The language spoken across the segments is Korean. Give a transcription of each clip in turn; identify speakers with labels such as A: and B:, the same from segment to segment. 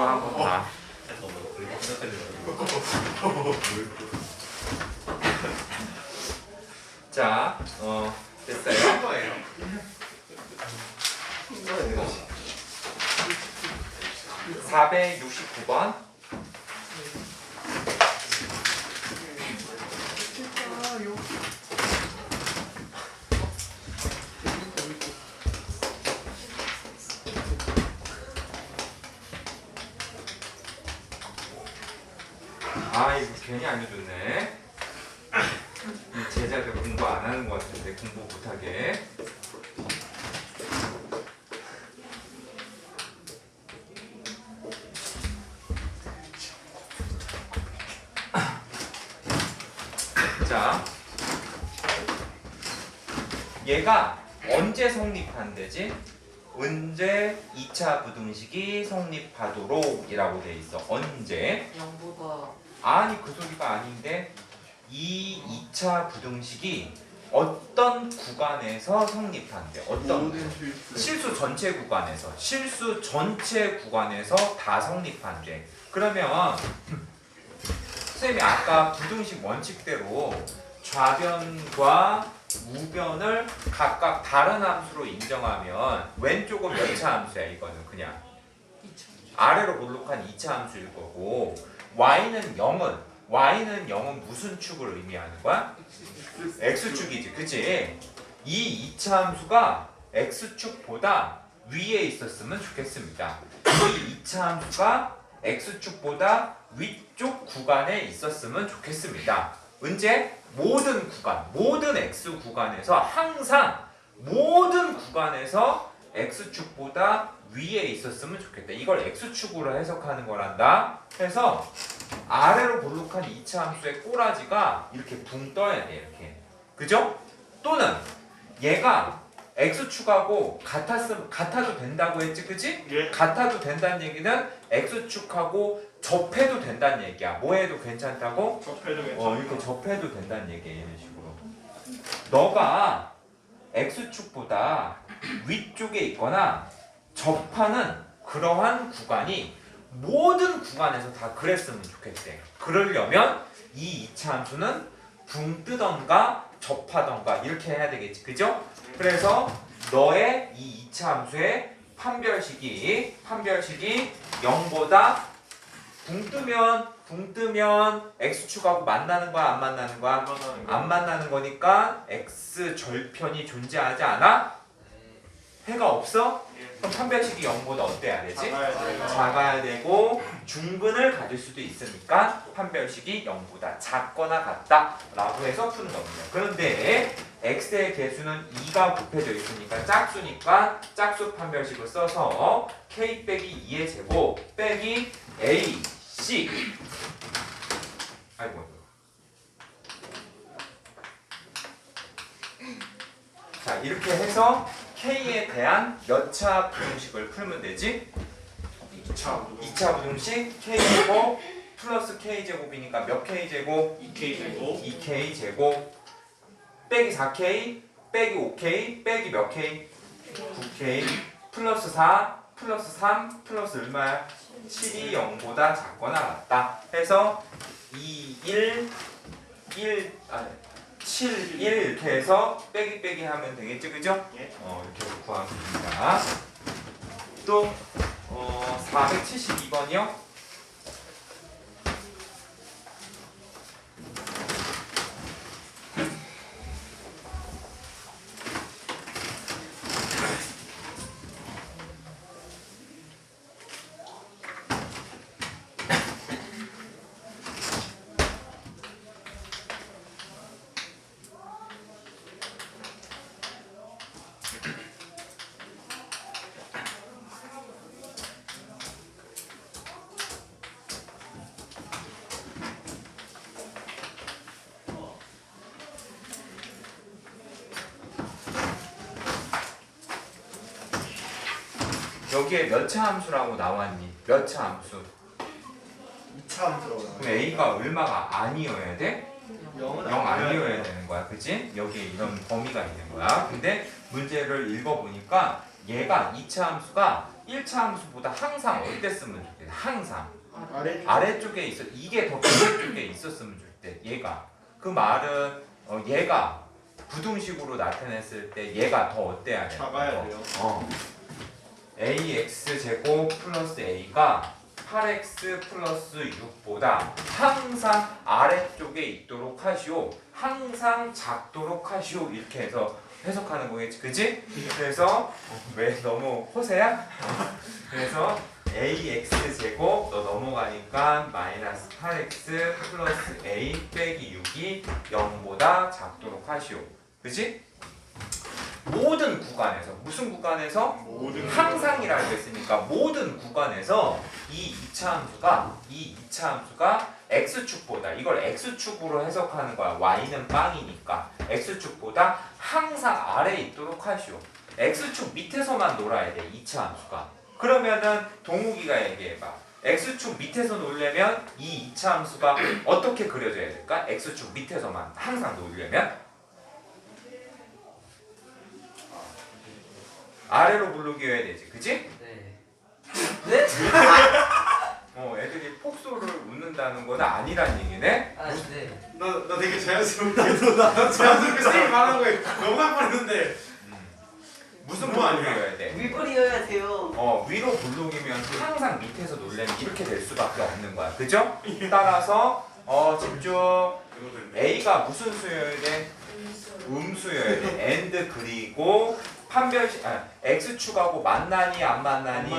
A: 한번 봐. 자, 어, 됐어요.
B: 거예요.
A: 469번. 아, 이거 괜히 알려줬네. 이 제자들 공부 안 하는 것 같은데 공부 못하게. 자, 얘가 언제 성립한대지? 언제 2차 부등식이 성립하도록이라고 돼 있어. 언제?
C: 0보다
A: 아니 그 소리가 아닌데 이 2차 부등식이 어떤 구간에서 성립한대? 어떤
B: 실수.
A: 실수 전체 구간에서 실수 전체 구간에서 다 성립한대. 그러면 선생님이 아까 부등식 원칙대로 좌변과 우변을 각각 다른 함수로 인정하면 왼쪽은 몇 차 함수야 이거는 그냥
C: 2차
A: 아래로 볼록한 2차 함수일 거고 y는 0은 y는 0은 무슨 축을 의미하는 거야? x축이지 그치? 이 2차 함수가 x축보다 위에 있었으면 좋겠습니다 이 2차 함수가 x축보다 위쪽 구간에 있었으면 좋겠습니다 언제? 모든 구간 모든 x 구간에서 항상 모든 구간에서 x축보다 위에 있었으면 좋겠다. 이걸 x축으로 해석하는 거란다. 해서 아래로 볼록한 2차 함수의 꼬라지가 이렇게 붕 떠야 돼. 이렇게. 그죠? 또는 얘가 x축하고 같았음 같아도 된다고 했지. 그지?
B: 예.
A: 같아도 된다는 얘기는 x축하고 접해도 된다는 얘기야. 뭐 해도 괜찮다고?
B: 접해도 괜찮아.
A: 어 이렇게 접해도 된다는 얘기야 이런 식으로 너가 x축보다 위쪽에 있거나 접하는 그러한 구간이 모든 구간에서 다 그랬으면 좋겠대 그러려면 이 2차 함수는 붕 뜨던가 접하던가 이렇게 해야 되겠지 그죠? 그래서 너의 이 2차 함수의 판별식이 판별식이 0보다 붕 뜨면 붕 뜨면 x축하고 만나는 거야 안 만나는 거야?
B: 안 만나는 거.
A: 안 만나는 거니까 x 절편이 존재하지 않아? 해가 없어?
B: 예.
A: 그럼 판별식이 0보다 어때야 되지?
B: 작아야
A: 되고 중근을 가질 수도 있으니까 판별식이 0보다 작거나 같다 라고 해서 푸는 겁니다 그런데 x의 개수는 2가 곱해져 있으니까 짝수니까 짝수 판별식을 써서 k 빼기 2의 제곱 빼기 a c 아이고 자 이렇게 해서 k에 대한 몇 차 부등식을 풀면 되지?
B: 2차
A: 2차 부등식 k제곱 플러스 k제곱이니까 몇 k제곱?
B: 2K 제곱
A: 2k 제곱 빼기 4k 빼기 5k 빼기 몇 k? 9k 플러스 4 플러스 3 플러스 얼마야? 7이 0보다 작거나 같다 해서 2, 1, 1, 아, 7, 1 이렇게 해서 빼기 빼기 하면 되겠죠 그죠?
B: 예.
A: 어, 이렇게 해서 구하면 됩니다 또 어, 472번이요? 여기에 몇 차 함수라고 나왔니? 몇 차 함수?
B: 2차 함수라고
A: 그럼
B: 나와요.
A: A가 얼마가 아니어야 돼?
B: 0은
A: 0 아니어야 되는 거야 그치? 여기에 이런 범위가 있는 거야 근데 문제를 읽어보니까 얘가 이차 함수가 1차 함수보다 항상 어때 쓰면 좋겠다. 항상
B: 아래
A: 아래쪽에 있어 이게 더 밑에 쪽에 있었으면 좋대. 얘가 그 말은 어, 얘가 부등식으로 나타냈을 때 얘가 더 어때야 돼?
B: 작아야 돼요.
A: 어. Ax 제곱 플러스 a가 8x 플러스 6보다 항상 아래쪽에 있도록 하시오. 항상 작도록 하시오. 이렇게 해서 해석하는 거겠지, 그지? 그래서 왜 너무 호세야? 그래서 ax 제곱 너 넘어가니까 마이너스 8x 플러스 a 빼기 6이 0보다 작도록 하시오. 그지? 모든 구간에서 무슨 구간에서
B: 모든
A: 항상이라고 했으니까 모든 구간에서 이 2차 함수가 이 2차 함수가 x축보다 이걸 x축으로 해석하는 거야. y는 빵이니까 x축보다 항상 아래에 있도록 하시오. x축 밑에서만 놀아야 돼. 2차 함수가. 그러면은 동욱이가 얘기해 봐. x축 밑에서 놀려면 이 2차 함수가 어떻게 그려져야 될까? x축 밑에서만 항상 놀려면 아래로 물르기여야 되지. 그지?
C: 네.
A: 어, 애들이 폭소를 웃는다는 건 아니란 얘기네.
C: 아, 네.
B: 나, 나 되게 자연스럽게 나 자연스럽게 세이 말한 거에 너무 뻔했는데
A: 무슨
B: 그거 아니야?
A: 물르기여야 돼?
C: 윗불이어야 돼요.
A: 어, 위로 물르기면 항상 밑에서 놀려면 이렇게 될 수밖에 없는 거야. 그죠? 따라서 어, 집중. A가 무슨 수여야 돼? 음수여야 돼. and 그리고 판별식 아, x축하고 만나니 안 만나니?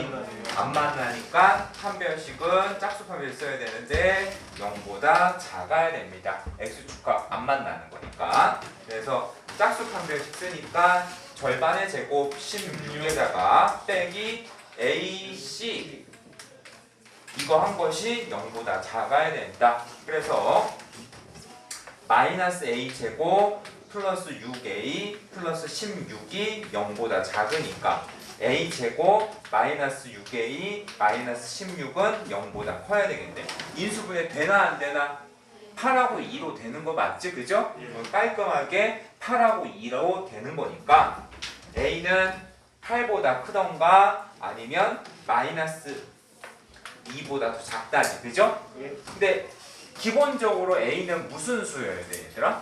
A: 안 만나니까 판별식은 짝수 판별 써야 되는데 0보다 작아야 됩니다. x축과 안 만나는 거니까. 그래서 짝수 판별식 쓰니까 절반의 제곱 16에다가 빼기 ac 이거 한 것이 0보다 작아야 된다. 그래서 마이너스 a 제곱 플러스 6a 플러스 16이 0보다 작으니까 a 제곱 마이너스 6a 마이너스 16은 0보다 커야 되겠네. 인수분해 되나 안 되나? 8하고 2로 되는 거 맞지? 그죠?
B: 예.
A: 어, 깔끔하게 8하고 2로 되는 거니까 a는 8보다 크던가 아니면 마이너스 2보다 더 작다지. 그죠?
B: 예.
A: 근데 기본적으로 a는 무슨 수여야 돼, 얘들아?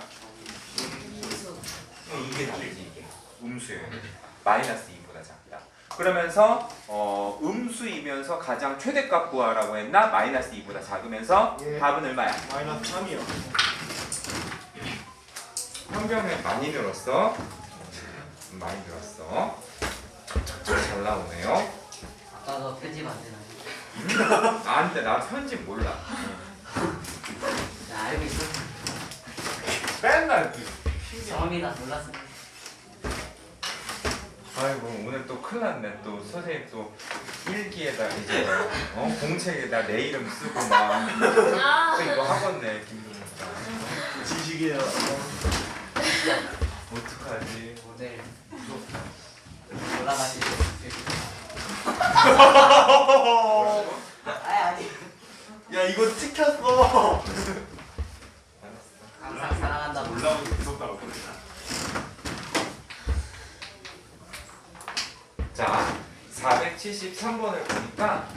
A: 이게 다르지 이게 음수예요. 마이너스 2보다 작다. 그러면서 어, 음수이면서 가장 최대값 구하라고 했나? 마이너스 2보다 작으면서
B: 예.
A: 답은 얼마야?
B: 마이너스 3이요.
A: 한병에 많이 늘었어. 많이 늘었어. 잘 나오네요.
C: 아까 너 편집 안 되나요?
A: 아, 근데 나 편집 몰라.
C: 나 알고 있어.
A: 맨날 그
C: 죄송합니다. 몰랐습니다.
A: 아이고 오늘 또 큰일 났네 또 선생님 또 일기에다 이제 어 공책에다 내 이름 쓰고 막 또 이거 하겠네 김동욱가
B: 지식이에요.
A: 어떡하지
C: 오늘 올라가시죠. 아니 아니.
B: 야 이거 찍혔어.
C: 항상 사랑한다.
B: 올라오기 무섭다고.
A: 자 473번을 보니까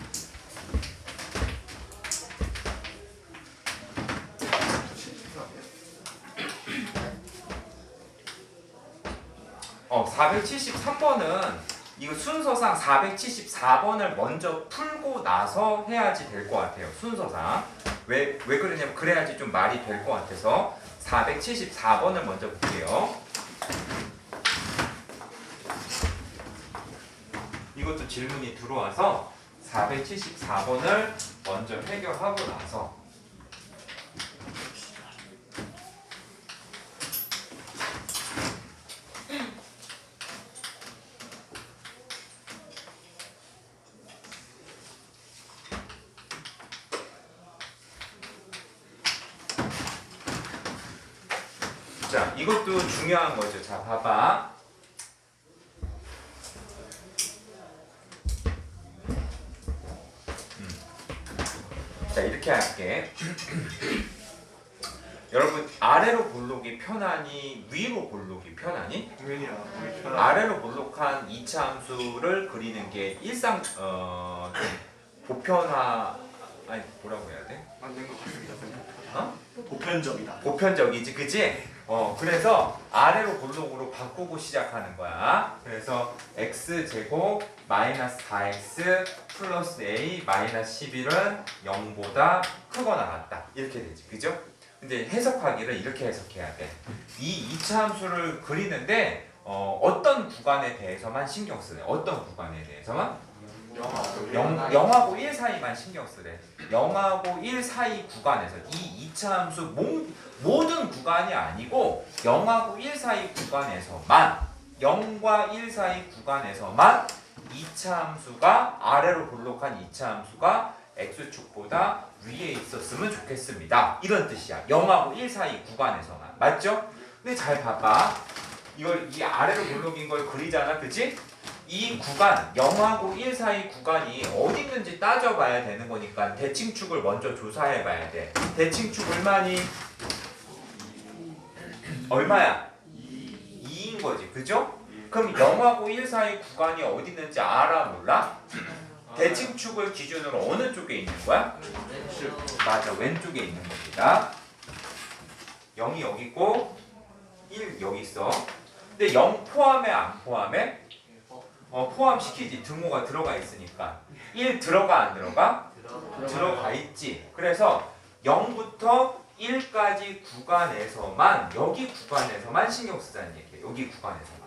A: 어 473번은 이거 순서상 474번을 먼저 풀고 나서 해야지 될 것 같아요 순서상. 왜, 왜 그러냐면 그래야지 좀 말이 될 것 같아서 474번을 먼저 볼게요 이것도 질문이 들어와서 474번을 먼저 해결하고 나서 자, 이것도 중요한 거죠. 자, 봐봐. 이렇게 할게 여러분 아래로 볼록이 편하니 위로 볼록이 편하니?
B: 당연히야. 편하.
A: 아래로 볼록한 이차 함수를 그리는 게 일상 어 보편화 아니 뭐라고 해야 돼?
B: 맞는 것 같습니다.
A: 어?
D: 보편적이다.
A: 보편적이지, 그지? 어 그래서 아래로 볼록으로 바꾸고 시작하는 거야. 그래서 x 제곱 마이너스 4x 플러스 a 마이너스 11은 0보다 크거나 같다. 이렇게 되지, 그죠? 근데 해석하기를 이렇게 해석해야 돼. 이 이차 함수를 그리는데 어, 어떤 구간에 대해서만 신경 쓰래. 어떤 구간에 대해서만? 0, 0하고 1 사이만 신경 쓰래. 0하고 1 사이 구간에서 이 2차 함수 모, 모든 구간이 아니고 0하고 1 사이 구간에서만 0과 1 사이 구간에서만 2차 함수가 아래로 볼록한 2차 함수가 x축보다 위에 있었으면 좋겠습니다. 이런 뜻이야. 0하고 1 사이 구간에서만. 맞죠? 근데 잘 봐봐. 이걸 이 아래로 볼록인 걸 그리잖아. 그치? 이 구간 0하고 1 사이 구간이 어디 있는지 따져봐야 되는 거니까 대칭축을 먼저 조사해봐야 돼. 대칭축 얼마니? 얼마야? 2인 거지, 그죠? 그럼 0하고 1 사이 구간이 어디 있는지 알아 몰라? 대칭축을 기준으로 어느 쪽에 있는 거야? 맞아, 왼쪽에 있는 겁니다. 0이 여기 있고 1 여기 있어. 근데 0 포함해 안 포함해? 어 포함시키지. 등호가 들어가 있으니까. 1 들어가 안 들어가? 들어가. 있지. 그래서 0부터 1까지 구간에서만 여기 구간에서만 신경 쓰자는 얘기예요. 여기 구간에서만.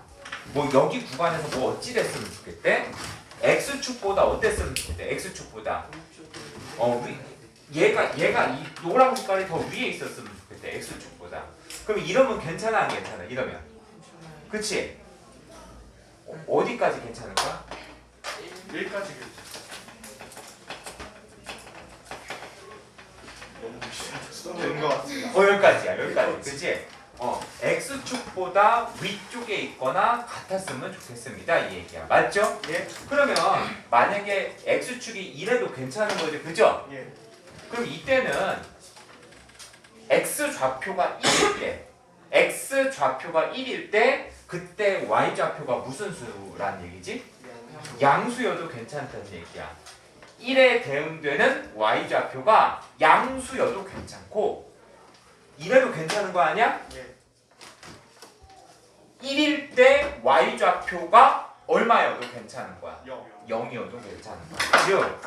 A: 뭐 여기 구간에서 뭐 어찌 됐으면 좋겠대? x축보다 어땠으면 좋겠대? X축보다. 어 위, 얘가 얘가 이 노란 색깔이 더 위에 있었으면 좋겠대. X축보다. 그럼 이러면 괜찮아 안 괜찮아? 이러면. 그치? 어, 어디까지 괜찮을까?
B: 1까지 너무 된것 같습니다.
A: 어 여기까지야 여기까지 그치? 어 x축보다 위쪽에 있거나 같았으면 좋겠습니다 이 얘기야 맞죠?
B: 예.
A: 그러면 만약에 x축이 이래도 괜찮은 거지 그죠?
B: 예.
A: 그럼 이때는 x 좌표가 1일 때 x 좌표가 1일 때 그때 y 좌표가 무슨 수란 얘기지? 양수여도 괜찮다는 얘기야. 1에 대응되는 y 좌표가 양수여도 괜찮고 이래도 괜찮은 거 아니야?
B: 예.
A: 1일 때 y 좌표가 얼마여도 괜찮은 거야.
B: 0.
A: 0이어도 괜찮은 거야. 즉,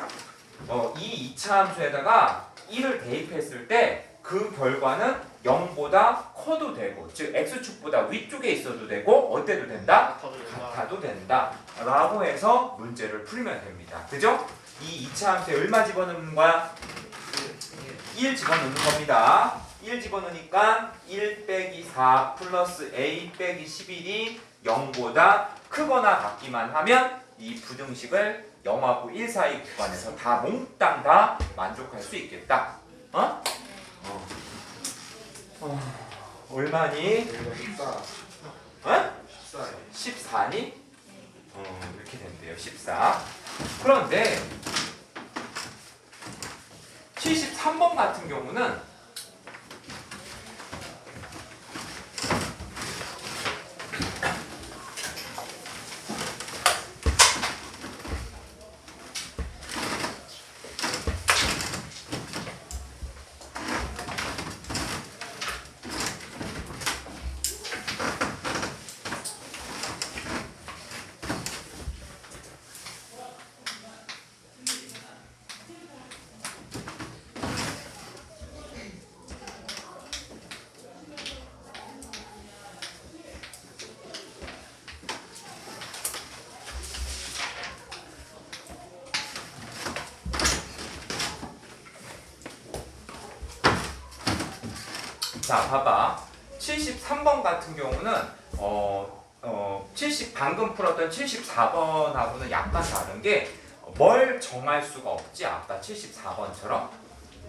A: 어, 이 2차 함수에다가 1을 대입했을 때 그 결과는 0보다 커도 되고, 즉 x축보다 위쪽에 있어도 되고 어때도 된다? 같아도 된다. 라고 해서 문제를 풀면 됩니다. 그죠? 이 2차 함수에 얼마 집어넣는 거야? 1 집어넣는 겁니다. 1 집어넣으니까 1 빼기 4 플러스 a 빼기 11이 0보다 크거나 같기만 하면 이 부등식을 0하고 1 사이 구간에서 다 몽땅 다 만족할 수 있겠다. 어? 어. 어. 얼마니?
B: 여기가 14.
A: 어?
B: 14.
A: 14니? 어, 이렇게 된대요. 14. 그런데 73번 같은 경우는 자, 봐봐. 73번 같은 경우는 어, 어, 70 방금 풀었던 74번하고는 약간 다른 게 뭘 정할 수가 없지. 아까 74번처럼.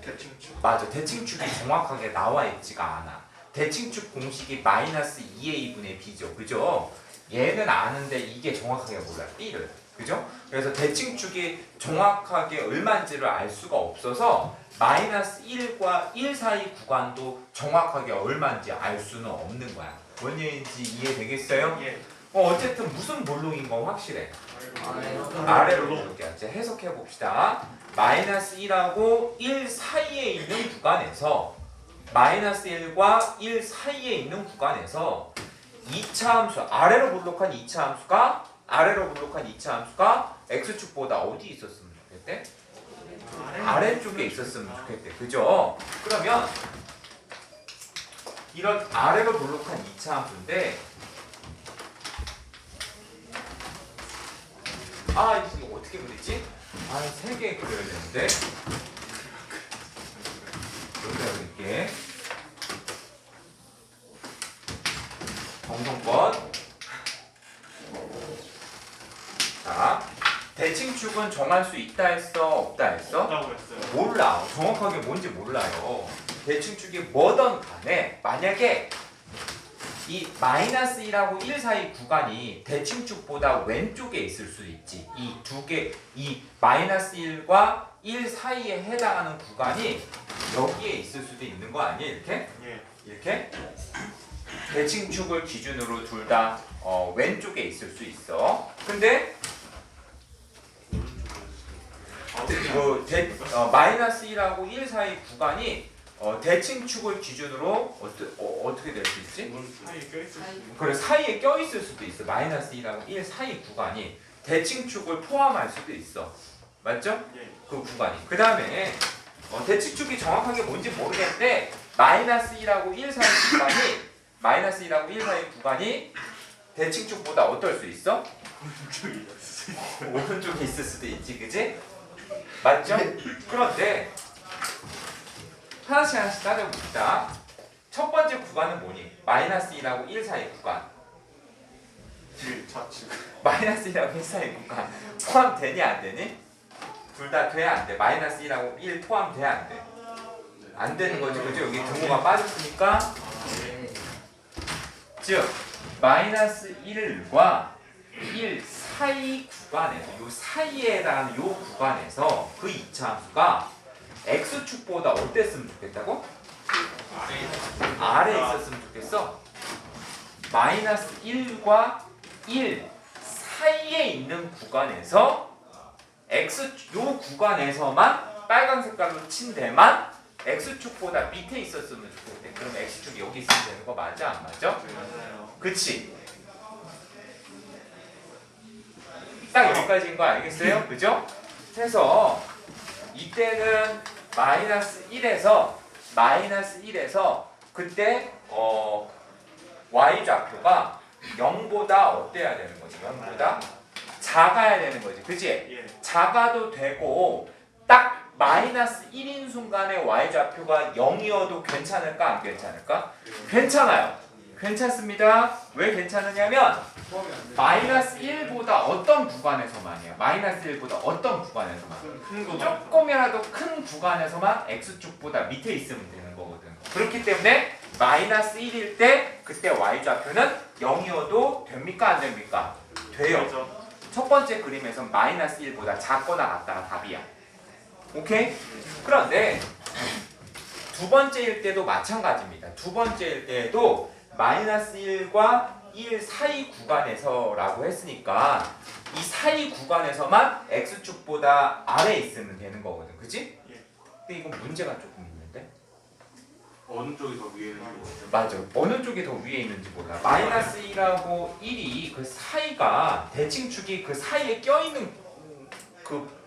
B: 대칭축.
A: 맞아. 대칭축이 정확하게 나와 있지가 않아. 대칭축 공식이 마이너스 2a분의 b죠. 그죠? 얘는 아는데 이게 정확하게 몰라. b를. 그죠? 그래서 대칭축이 정확하게 얼마인지를 알 수가 없어서 마이너스 1과 1 사이 구간도 정확하게 얼마인지 알 수는 없는 거야. 뭔 얘기인지 이해되겠어요?
B: 예.
A: 어, 어쨌든 무슨 볼록인 건 확실해.
C: 아래로.
A: 볼록이야. 이제 해석해 봅시다. 마이너스 1하고 1 사이에 있는 구간에서 마이너스 1과 1 사이에 있는 구간에서 2차 함수 아래로 볼록한 2차 함수가 아래로 볼록한 2차 함수가 x축보다 어디 있었으면 좋겠대? 아래쪽에 있었으면 좋겠대. 그죠? 그러면 이런 아래로 볼록한 2차 함수인데 아 이거 어떻게 그리지? 아세 개 그려야 되는데 여기다 그릴게 정성껏 자 대칭축은 정할 수 있다 했어 없다 했어?
B: 없다고 했어요.
A: 몰라. 정확하게 뭔지 몰라요. 대칭축이 뭐든 간에 만약에 이 마이너스 1하고 1 사이 구간이 대칭축보다 왼쪽에 있을 수 있지. 이 두 개, 이 마이너스 1과 1 사이에 해당하는 구간이 여기에 있을 수도 있는 거 아니에요? 이렇게?
B: 예.
A: 이렇게? 대칭축을 기준으로 둘다 어, 왼쪽에 있을 수 있어. 근데 그 대, 어, 마이너스 1하고 1 사이 구간이 어, 대칭축을 기준으로 어떠, 어, 어떻게 될 수 있지?
B: 사이에 껴있을 수 있는.
A: 그래 사이에 껴 있을 수도 있어. 마이너스 1하고 1 사이 구간이 대칭축을 포함할 수도 있어. 맞죠?
B: 예.
A: 그 구간이. 그 다음에 어, 대칭축이 정확하게 뭔지 모르겠는데 마이너스 1하고 1 사이 구간이 마이너스 1하고 1 사이 구간이 대칭축보다 어떨 수 있어? 오른쪽에 있을 수도 있지, 그지? 맞죠? 그런데 하나씩 하나씩 따져봅시다. 첫 번째 구간은 뭐니? 마이너스 1하고 1 사이 구간.
B: 1 좌측.
A: 마이너스 1하고 1 사이 구간 포함되니 안 되니? 둘 다 돼, 안 돼? 마이너스 1하고 1 포함돼, 안 돼? 안 되는 거지, 그죠? 여기 등호가 빠졌으니까
C: 네.
A: 즉 마이너스 1과 1 사이 구간 에서 요 사이에 해당하는 요 구간에서 그 2차 함수가 x축보다 어땠으면 좋겠다고? 아래 있었으면 좋겠어. 마이너스 1과 1 사이에 있는 구간에서 x 요 구간에서만 빨간 색깔로 친 데만 x축보다 밑에 있었으면 좋겠대. 그럼 x축이 여기 있으면 되는 거 맞아 안 맞아?
B: 맞아요.
A: 그치? 딱 여기까지인 거 알겠어요? 그죠? 그래서 이때는 마이너스 1에서 마이너스 1에서 그때 어 y 좌표가 0보다 어때야 되는 거지? 0보다 작아야 되는 거지. 그치?
B: 예.
A: 작아도 되고 딱 마이너스 1인 순간에 y 좌표가 0이어도 괜찮을까 안 괜찮을까? 괜찮아요. 괜찮습니다. 왜 괜찮으냐면 마이너스 1보다 어떤 구간에서만이야. 마이너스 1보다 어떤 구간에서만.
B: 큰 거.
A: 조금이라도 큰 구간에서만 x축보다 밑에 있으면 되는 거거든. 그렇기 때문에 마이너스 1일 때 그때 y 좌표는 0이어도 됩니까 안 됩니까? 돼요.
B: 그렇죠.
A: 첫 번째 그림에서 마이너스 1보다 작거나 같다가 답이야. 오케이? 그런데 두 번째일 때도 마찬가지입니다. 두 번째일 때도 마이너스 1과 1 사이 구간에서 라고 했으니까 이 사이 구간에서만 x축보다 아래 있으면 되는 거거든. 그지?
B: 예.
A: 근데 이건 문제가 조금 있는데?
B: 어느 쪽이 더 위에 있는 거
A: 맞아. 어느 쪽이 더 위에 있는지 몰라. 마이너스 1하고 1이 그 사이가 대칭축이 그 사이에 껴있는 그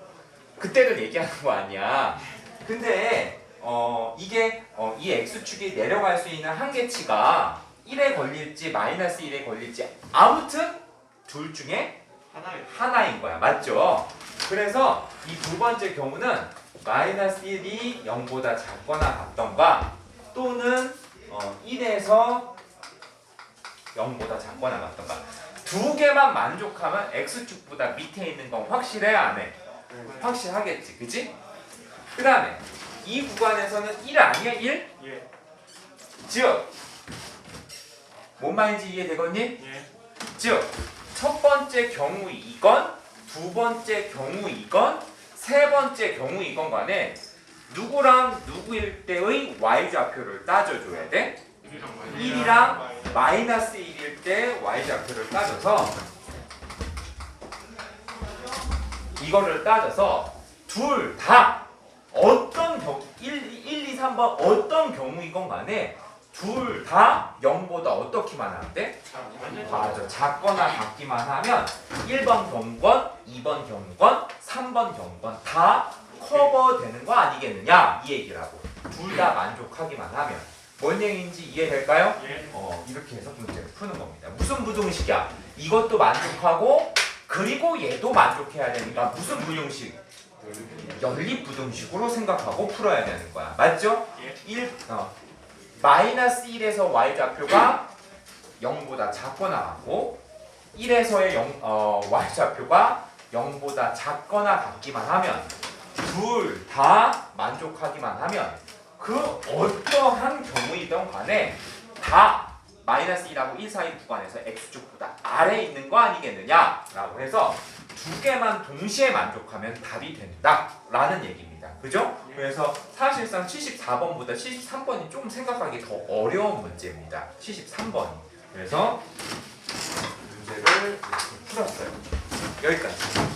A: 그때를 얘기하는 거 아니야. 근데 어 이게 어, 이 x축이 내려갈 수 있는 한계치가 1에 걸릴지 마이너스 1에 걸릴지 아무튼 둘 중에 하나인 거야. 맞죠? 그래서 이 두 번째 경우는 마이너스 1이 0보다 작거나 같던가 또는 어, 1에서 0보다 작거나 같던가 두 개만 만족하면 x축보다 밑에 있는 건 확실해 안 해? 확실하겠지. 그지? 그 다음에 이 구간에서는 1 아니야? 1?
B: 예.
A: 즉, 뭔 말인지 이해되겠니?
B: 예.
A: 즉, 첫 번째 경우 이건 두 번째 경우 이건 세 번째 경우 이건 간에 누구랑 누구일 때의 y좌표를 따져줘야 돼? 1이랑 마이너스 1일 때 y좌표를 따져서 이거를 따져서 둘 다 어떤 경 1, 1, 2, 3번 어떤 경우이건 간에 둘 다 0보다 어떻게만 하면 돼? 맞아. 작거나 같기만 하면 1번 경권, 2번 경권, 3번 경권 다 커버되는 거 아니겠느냐 이 얘기라고. 둘 다 만족하기만 하면 뭔 얘기인지 이해될까요? 어 이렇게 해서 문제를 푸는 겁니다. 무슨 부등식이야? 이것도 만족하고 그리고 얘도 만족해야 되니까 무슨 부등식? 연립 부등식으로 생각하고 풀어야 되는 거야. 맞죠? 1 어. 마이너스 1에서 y 좌표가 0보다 작거나 같고 1에서의 0, 어, y 좌표가 0보다 작거나 같기만 하면 둘 다 만족하기만 하면 그 어떠한 경우이든 간에 다 마이너스 1하고 1 사이 구간에서 x축보다 아래에 있는 거 아니겠느냐라고 해서 두 개만 동시에 만족하면 답이 된다라는 얘기입니다. 그죠? 그래서 사실상 74번보다 73번이 좀 생각하기 더 어려운 문제입니다. 73번이. 그래서 문제를 풀었어요. 여기까지.